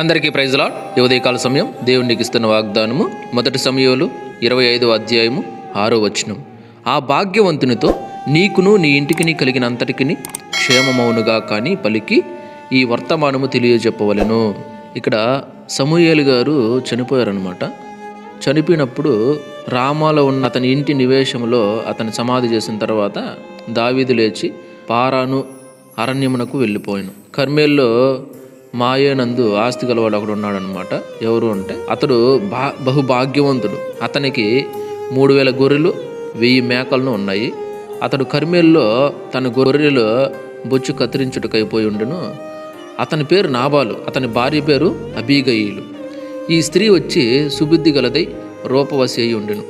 అందరికీ ప్రైజ్లా ఉదయకాల సమయం దేవునికి ఇస్తున్న వాగ్దానము మొదటి సమయంలో ఇరవై ఐదో అధ్యాయము ఆరో వచనం. ఆ భాగ్యవంతునితో నీకును నీ ఇంటికిని కలిగిన అంతటికిని క్షేమమౌనుగా కానీ పలికి ఈ వర్తమానము తెలియజెప్పవలెను. ఇక్కడ సమూయేలు గారు చనిపోయారనమాట చనిపోయినప్పుడు రామాలో ఉన్న అతని ఇంటి నివేశంలో అతని సమాధి చేసిన తర్వాత దావీదు లేచి పారాను అరణ్యమునకు వెళ్ళిపోయాను. కర్మేల్లో మాయేనందు ఆస్తి గలవాడు ఒకడు ఉన్నాడనమాట ఎవరు అంటే అతడు బా బహుభాగ్యవంతుడు. అతనికి మూడు వేల గొర్రెలు వెయ్యి మేకలను ఉన్నాయి. అతడు కర్మేల్లో తన గొర్రెలు బొచ్చు కత్తిరించుటకైపోయి ఉండెను. అతని పేరు నాబాలు అతని భార్య పేరు అబీగయిలు. ఈ స్త్రీ వచ్చి సుబుద్ధి గలదై రూపవశి అయి ఉండెను.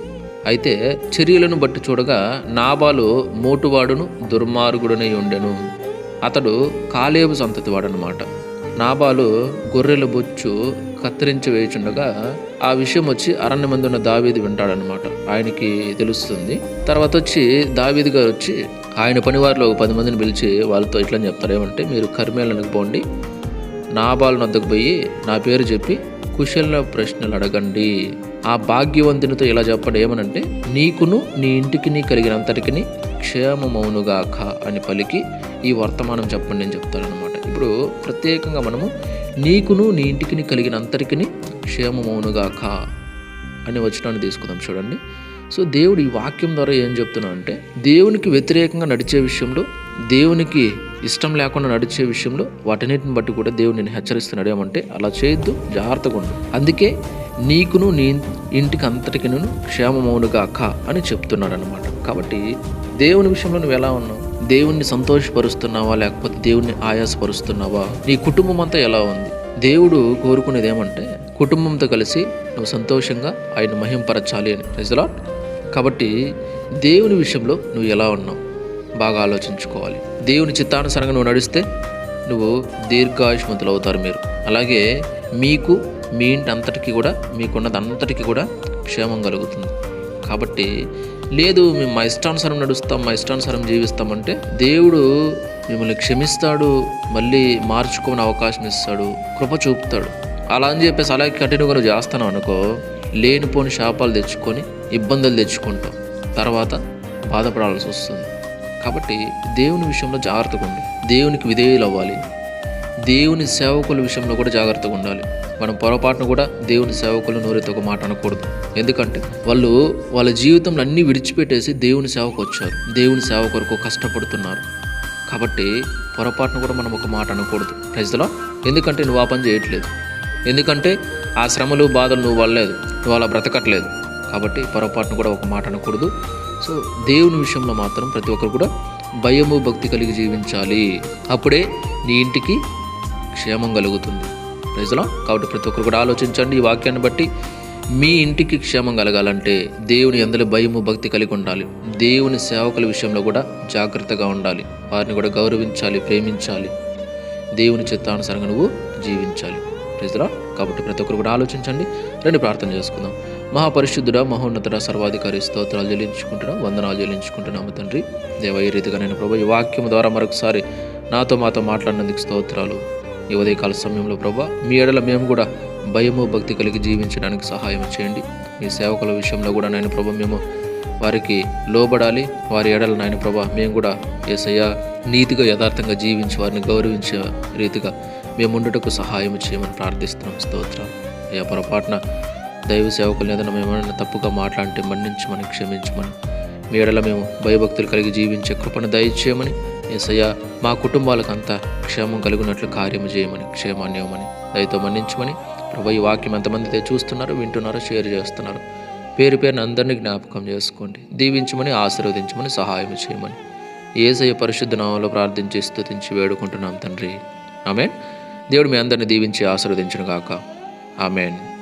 అయితే చర్యలను బట్టి చూడగా నాబాలు మోటువాడును దుర్మార్గుడునై ఉండెను. అతడు కాలేబు సంతతి వాడనమాట నాబాలు గొర్రెల బొచ్చు కత్తిరించి వేయుచుండగా ఆ విషయం వచ్చి అరణ్యమందున్న దావీది వింటాడనమాట ఆయనకి తెలుస్తుంది. తర్వాత వచ్చి దావీది గారు వచ్చి ఆయన పనివారిలో ఒక పది మందిని పిలిచి వాళ్ళతో ఇట్లా చెప్తారు. ఏమంటే మీరు కర్మేళ్ళనికి పోండి. నాబాలు నద్దకు పోయి నా పేరు చెప్పి కుశల ప్రశ్నలు అడగండి. ఆ భాగ్యవంతునితో ఇలా చెప్పండి. ఏమనంటే నీకును నీ ఇంటికి నీ కలిగినంతటికి క్షేమమౌనుగాక అని పలికి ఈ వర్తమానం చెప్పండి నేను చెప్తాడనమాట ఇప్పుడు ప్రత్యేకంగా మనము నీకును నీ ఇంటికిని కలిగిన అంతరికిని క్షేమమౌనుగాక అనే వచనాన్ని తీసుకుందాం చూడండి. సో దేవుడు ఈ వాక్యం ద్వారా ఏం చెప్తున్నా అంటే దేవునికి వ్యతిరేకంగా నడిచే విషయంలో దేవునికి ఇష్టం లేకుండా నడిచే విషయంలో వాటన్నిటిని బట్టి కూడా దేవుడు నేను హెచ్చరిస్తున్నాడు. ఏమంటే అలా చేయొద్దు జాగ్రత్తగా ఉండు. అందుకే నీకును నీ ఇంటికి అంతటికి నేను క్షేమమౌనుగాక అని చెప్తున్నాడు అనమాట కాబట్టి దేవుని విషయంలో నువ్వు ఎలా ఉన్నావు? దేవుణ్ణి సంతోషపరుస్తున్నావా లేకపోతే దేవుణ్ణి ఆయాసపరుస్తున్నావా? నీ కుటుంబం అంతా ఎలా ఉంది? దేవుడు కోరుకునేది ఏమంటే కుటుంబంతో కలిసి నువ్వు సంతోషంగా ఆయన మహింపరచాలి అని. నిజలా కాబట్టి దేవుని విషయంలో నువ్వు ఎలా ఉన్నావు? బాగా ఆలోచించుకోవాలి. దేవుని చిత్తానుసారంగా నువ్వు నడిస్తే నువ్వు దీర్ఘాయుష్మంతులు అవుతారు మీరు. అలాగే మీకు మీ ఇంటి అంతటికి కూడా మీకున్నది అంతటికి కూడా క్షేమం కలుగుతుంది. కాబట్టి లేదు మేము మా ఇష్టానుసారం నడుస్తాం మా ఇష్టానుసారం జీవిస్తామంటే దేవుడు మిమ్మల్ని క్షమిస్తాడు మళ్ళీ మార్చుకోని అవకాశం ఇస్తాడు కృప చూపుతాడు. అలా అని చెప్పేసి అలాగే కంటిన్యూగా నువ్వు చేస్తాను అనుకో లేనిపోని శాపాలు తెచ్చుకొని ఇబ్బందులు తెచ్చుకుంటాం. తర్వాత బాధపడాల్సి వస్తుంది. కాబట్టి దేవుని విషయంలో జాగ్రత్తగా ఉండి. దేవునికి విధేయులు అవ్వాలి దేవుని సేవకుల విషయంలో కూడా జాగ్రత్తగా ఉండాలి. మనం పొరపాటును కూడా దేవుని సేవకులు నోరెత్తి ఒక మాట అనకూడదు. ఎందుకంటే వాళ్ళు వాళ్ళ జీవితంలో అన్నీ విడిచిపెట్టేసి దేవుని సేవకు వచ్చారు. దేవుని సేవ కొరకు కష్టపడుతున్నారు. కాబట్టి పొరపాటును కూడా మనం ఒక మాట అనకూడదు. ప్రజలో ఎందుకంటే నువ్వు ఆ పని చేయట్లేదు. ఎందుకంటే ఆ శ్రమలు బాధలు నువ్వు వల్లలేదు నువ్వు అలా బ్రతకట్లేదు. కాబట్టి పొరపాటును కూడా ఒక మాట అనకూడదు. సో దేవుని విషయంలో మాత్రం ప్రతి ఒక్కరు కూడా భయము భక్తి కలిగి జీవించాలి. అప్పుడే నీ ఇంటికి క్షేమం కలుగుతుంది. ప్రజలో కాబట్టి ప్రతి ఒక్కరు కూడా ఆలోచించండి ఈ వాక్యాన్ని బట్టి. మీ ఇంటికి క్షేమం కలగాలంటే దేవుని అందరి భయము భక్తి కలిగి ఉండాలి. దేవుని సేవకుల విషయంలో కూడా జాగ్రత్తగా ఉండాలి. వారిని కూడా గౌరవించాలి ప్రేమించాలి. దేవుని చిత్తానుసారంగా నువ్వు జీవించాలి. ప్రజలా కాబట్టి ప్రతి ఒక్కరు కూడా ఆలోచించండి. రండి ప్రార్థన చేసుకుందాం. మహాపరిశుద్ధుడ మహోన్నతుడ సర్వాధికారి స్తోత్రాలు చెల్లించుకుంటున్నాం వందనాలు చెల్లించుకుంటున్నాము తండ్రి. దేవ ఈ రీతిగా నేను ప్రభు ఈ వాక్యం ద్వారా మరొకసారి నాతో మాతో మాట్లాడినందుకు స్తోత్రాలు. ఈ ఉదయకాల సమయంలో ప్రభా మీ ఎడల మేము కూడా భయము భక్తి కలిగి జీవించడానికి సహాయం చేయండి. మీ సేవకుల విషయంలో కూడా నాయన ప్రభ మేము వారికి లోబడాలి. వారి ఎడల నాయన ప్రభ మేము కూడా ఏసయ్య నీతిగా యథార్థంగా జీవించి వారిని గౌరవించే రీతిగా మేము ఉండటకు సహాయం చేయమని ప్రార్థిస్తున్నాం. స్తోత్రం. అయ్యా పొరపాటున దైవ సేవకులు ఏదైనా మేమైనా తప్పుగా మాట్లాడితే మన్నించమని క్షమించమని మీ ఎడల మేము భయభక్తులు కలిగి జీవించే కృపను దయచేయమని ఏసయ్య మా కుటుంబాలకంతా క్షేమం కలిగినట్లు కార్యము చేయమని క్షేమాన్ని ఇవ్వమని దయతో మన్నించమని ప్రభు ఈ వాక్యం ఎంతమంది అయితే చూస్తున్నారో వింటున్నారో షేర్ చేస్తున్నారు పేరు పేరుని అందరినీ జ్ఞాపకం చేసుకోండి. దీవించమని ఆశీర్వదించమని సహాయం చేయమని. ఏసయ్య పరిశుద్ధ నామంలో ప్రార్థించి స్థుతించి వేడుకుంటున్నాం తండ్రి. ఆమెన్. దేవుడు మీ అందరిని దీవించి ఆశీర్వదించను గాక ఆమెన్.